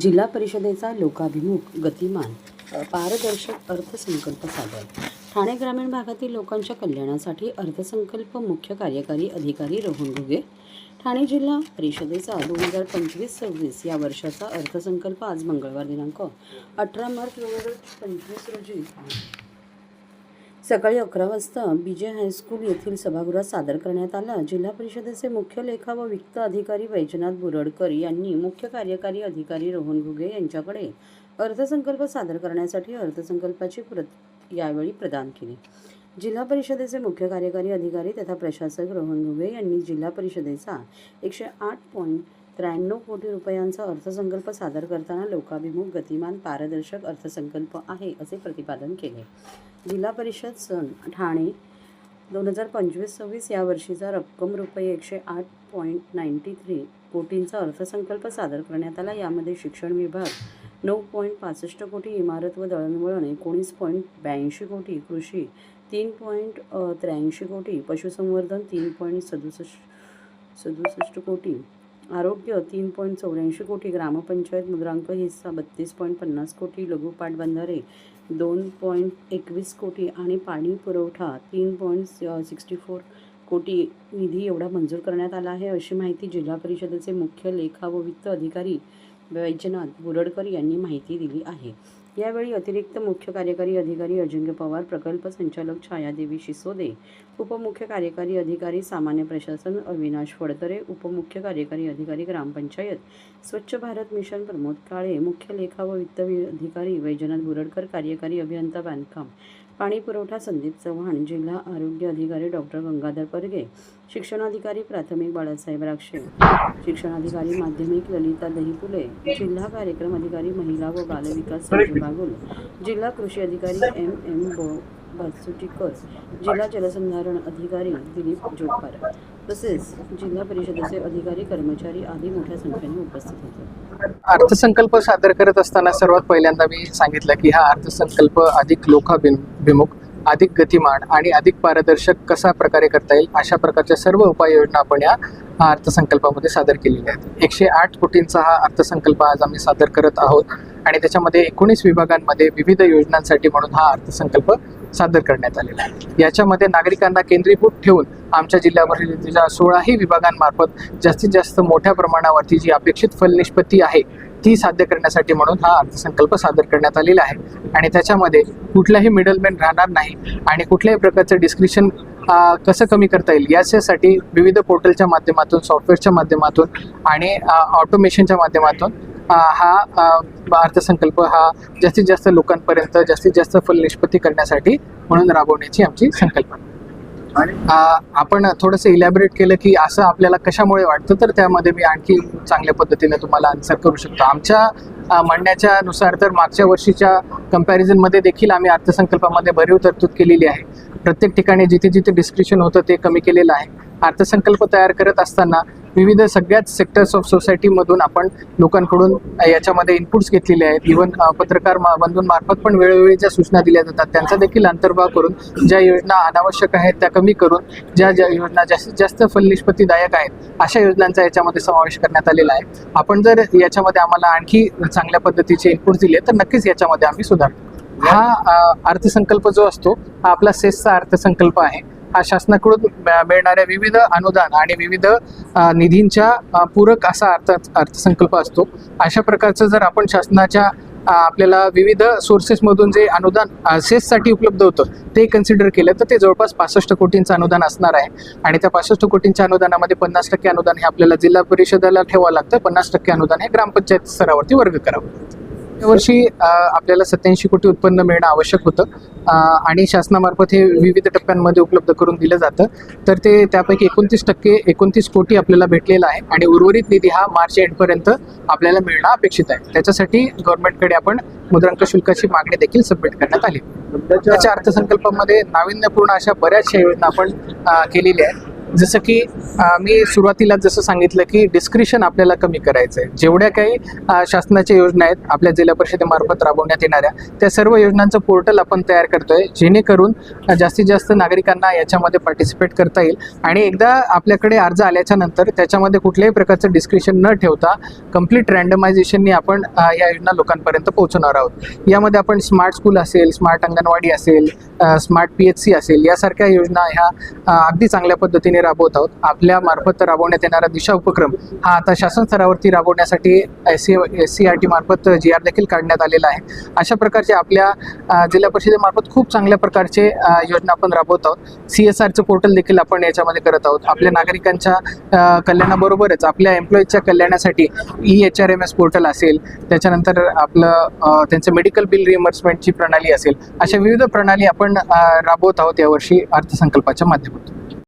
जिल्हा परिषदेचा लोकाभिमुख गतिमान पारदर्शक अर्थसंकल्प सादर. ठाणे ग्रामीण भागातील लोकांच्या कल्याणासाठी अर्थसंकल्प मुख्य कार्यकारी अधिकारी रोहन घुगे. ठाणे जिल्हा परिषदेचा दोन हजार पंचवीस सव्वीस या वर्षाचा अर्थसंकल्प आज मंगळवार दिनांक अठरा मार्च दोन हजार पंचवीस रोजी सकाळी अकरा वाजता बी जे हायस्कूल येथील सभागृहात सादर करण्यात आला. जिल्हा परिषदेचे मुख्य लेखा व वित्त अधिकारी वैजनाथ बुरडकर यांनी मुख्य कार्यकारी अधिकारी रोहन घुगे यांच्याकडे अर्थसंकल्प सादर करण्यासाठी अर्थसंकल्पाची प्रत यावेळी प्रदान केली. जिल्हा परिषदेचे मुख्य कार्यकारी अधिकारी तथा प्रशासक रोहन घुगे यांनी जिल्हा परिषदेचा एकशे आठ पॉईंट त्र्याण्णव कोटी रुपयांचा अर्थसंकल्प सादर करताना लोकाभिमुख गतिमान पारदर्शक अर्थसंकल्प आहे असे प्रतिपादन केले. जिल्हा परिषद सण ठाणे दोन हजार पंचवीस सव्वीस या वर्षीचा रक्कम रुपये एकशे आठ पॉईंट नाईन्टी थ्री कोटींचा अर्थसंकल्प सादर करण्यात आला. यामध्ये शिक्षण विभाग नऊ पॉईंट पासष्ट कोटी इमारत व दळणवळण एकोणीस पॉईंट ब्याऐंशी कोटी कृषी तीन पॉईंट त्र्याऐंशी कोटी पशुसंवर्धन तीन पॉईंट सदुसष्ट सदुसष्ट कोटी आरोग्य तीन पॉईंट चौऱ्याऐंशी कोटी ग्रामपंचायत मुद्रांक हिस्सा बत्तीस पॉईंट पन्नास कोटी लघु पाटबंधारे दोन पॉईंट एकवीस कोटी आणि पाणी पुरवठा तीन पॉईंट सिक्स्टी फोर कोटी निधी एवढा मंजूर करण्यात आला आहे. अशी माहिती जिल्हा परिषदेचे मुख्य लेखा व वित्त अधिकारी वैजनाथ बुरडकर यांनी माहिती दिली आहे. यावेळी अतिरिक्त मुख्य कार्यकारी अधिकारी अजिंक्य पवार प्रकल्प संचालक छायादेवी शिसोदे उपमुख्य कार्यकारी अधिकारी सामान्य प्रशासन अविनाश फडतरे उपमुख्य कार्यकारी अधिकारी ग्रामपंचायत स्वच्छ भारत मिशन प्रमोद काळे मुख्य लेखा व वित्त अधिकारी वैजनाथ बुरडकर कार्यकारी अभियंता बांधकाम पाणीपुरवठा संदीप चव्हाण जिल्हा आरोग्य अधिकारी डॉक्टर गंगाधर परगे शिक्षणाधिकारी प्राथमिक बाळासाहेब राक्षे शिक्षणाधिकारी माध्यमिक ललिता दहीपुले जिल्हा कार्यक्रम अधिकारी महिला व बालविकास संजय बागुल जिल्हा कृषी अधिकारी एम एम बो बासुटीकर जिल्हा जलसंधारण अधिकारी दिलीप जोडकर तसेच जिल्हा परिषदेचे अधिकारी कर्मचारी आदी मोठ्या संख्येने उपस्थित होते. अर्थसंकल्प सादर करत असताना सर्वात पहिल्यांदा मी सांगितलं की हा अर्थसंकल्प अधिक लोकाभिमुख अधिक गतिमान आणि अधिक पारदर्शक कसा प्रकारे करता येईल अशा प्रकारच्या सर्व उपाययोजना आपण या अर्थसंकल्पामध्ये सादर केलेल्या आहेत. एकशे आठ कोटींचा हा अर्थसंकल्प आज आम्ही सादर करत आहोत आणि त्याच्यामध्ये एकोणीस विभागांमध्ये विविध योजनांसाठी म्हणून हा अर्थसंकल्प सादर करण्यात आलेला आहे. याच्यामध्ये नागरिकांना केंद्रीभूत ठेवून आमच्या जिल्ह्यावरील सोळाही विभागांमार्फत जास्तीत जास्त मोठ्या प्रमाणावरती जी अपेक्षित फलनिष्पत्ती आहे ती साध्य करण्यासाठी म्हणून हा अर्थसंकल्प सादर करण्यात आलेला आहे. आणि त्याच्यामध्ये कुठलाही मिडलमॅन राहणार नाही आणि कुठल्याही प्रकारचं डिस्क्रिप्शन कसं कमी करता येईल याच्यासाठी विविध पोर्टलच्या माध्यमातून सॉफ्टवेअरच्या माध्यमातून आणि ऑटोमेशनच्या माध्यमातून हा अर्थसंकल्प हा जास्तीत जास्त लोकांपर्यंत जास्तीत जास्त फलनिष्पत्ती करण्यासाठी म्हणून राबवण्याची आमची संकल्पना. अ, आपण थोडंसं इलॅबरेट केलं की असं आपल्याला कशामुळे वाटतं तर त्यामध्ये मी आणखी चांगल्या पद्धतीने तुम्हाला आन्सर करू शकतो. आमच्या म्हणण्याच्या नुसार तर मागच्या वर्षीच्या कम्पॅरिझनमध्ये देखील आम्ही अर्थसंकल्पामध्ये भरीव तरतूद केलेली आहे. प्रत्येक ठिकाणी जिथे जिथे डिस्क्रिप्शन होतं ते कमी केलेलं आहे. अर्थसंकल्प तयार करत असताना विविध सगळ्याच सेक्टर्स ऑफ सोसायटीमधून आपण लोकांकडून याच्यामध्ये इनपुट्स घेतलेले आहेत. इव्हन पत्रकार मा- बंधूंमार्फत पण वेळोवेळी ज्या सूचना दिल्या जातात त्यांचा देखील अंतर्भाव करून ज्या योजना अनावश्यक आहेत त्या कमी करून ज्या ज्या योजना जास्तीत जास्त फलनिष्पत्तीदायक आहेत अशा योजनांचा याच्यामध्ये समावेश करण्यात आलेला आहे. आपण जर याच्यामध्ये आम्हाला आणखी चांगल्या पद्धतीचे इनपुट दिले तर नक्कीच याच्यामध्ये आम्ही सुधारतो हा अर्थसंकल्प जो असतो हा आपला सेसचा अर्थसंकल्प आहे. हा शासनाकडून मिळणाऱ्या विविध अनुदान आणि विविध निधींच्या पूरक असा अर्थ अर्थसंकल्प असतो. अशा प्रकारचं जर आपण शासनाच्या आपल्याला विविध सोर्सेसमधून जे अनुदान सेससाठी उपलब्ध होतं ते कन्सिडर केलं तर ते जवळपास पासष्ट कोटींचं अनुदान असणार आहे. आणि त्या पासष्ट कोटींच्या अनुदानामध्ये पन्नास टक्के अनुदान हे आपल्याला जिल्हा परिषदेला ठेवावं लागतं. पन्नास टक्के अनुदान हे ग्रामपंचायत स्तरावरती वर्ग करावं यावर्षी वर्षी आपल्याला सत्याऐंशी कोटी उत्पन्न मिळणं आवश्यक होतं. आणि शासनामार्फत हे विविध टप्प्यांमध्ये उपलब्ध करून दिलं जातं. तर ते त्यापैकी एकोणतीस टक्के एकोणतीस कोटी आपल्याला भेटलेला आहे. आणि उर्वरित निधी हा मार्च एंडपर्यंत आपल्याला मिळणं अपेक्षित आहे. त्याच्यासाठी गव्हर्नमेंटकडे आपण मुद्रांक शुल्काची मागणी देखील सबमिट करण्यात आली. त्याच्या अर्थसंकल्पामध्ये नाविन्यपूर्ण अशा बऱ्याचशा योजना आपण केलेल्या आहेत. जसं की मी सुरुवातीला जसं सांगितलं की डिस्क्रिप्शन आपल्याला कमी करायचं आहे जेवढ्या काही शासनाच्या योजना आहेत आपल्या जिल्हा परिषदेमार्फत राबवण्यात येणाऱ्या त्या सर्व योजनांचं पोर्टल आपण तयार करतोय जेणेकरून जास्तीत जास्त नागरिकांना याच्यामध्ये पार्टिसिपेट करता येईल. आणि एकदा आपल्याकडे अर्ज आल्याच्यानंतर त्याच्यामध्ये कुठल्याही प्रकारचं डिस्क्रिप्शन न ठेवता कंप्लीट रँडमायझेशननी आपण या योजना लोकांपर्यंत पोहोचवणार आहोत. यामध्ये आपण स्मार्ट स्कूल असेल स्मार्ट अंगणवाडी असेल स्मार्ट पी एच सी असेल यासारख्या योजना ह्या अगदी चांगल्या पद्धतीने राबवत आहोत. आपल्या मार्फत राबवण्यात येणारा दिशा उपक्रम हा आता शासन स्तरावरती राबवण्यासाठी S C S C R T मार्फत जी आर देखील काढण्यात आलेला आहे. अशा प्रकारचे आपल्या जिल्हा परिषदेमार्फत खूप चांगल्या प्रकारचे योजना आपण राबवत आहोत. सी एस आरचं पोर्टल देखील आपण याच्यामध्ये करत आहोत. आपल्या नागरिकांच्या कल्याणाबरोबरच आपल्या एम्प्लॉईजच्या कल्याणासाठी E H R M S portal असेल त्याच्यानंतर आपलं त्यांचं मेडिकल बिल रिएम्बर्समेंटची प्रणाली असेल अशा विविध प्रणाली आपण राबवत आहोत यावर्षी अर्थसंकल्पाच्या माध्यमातून.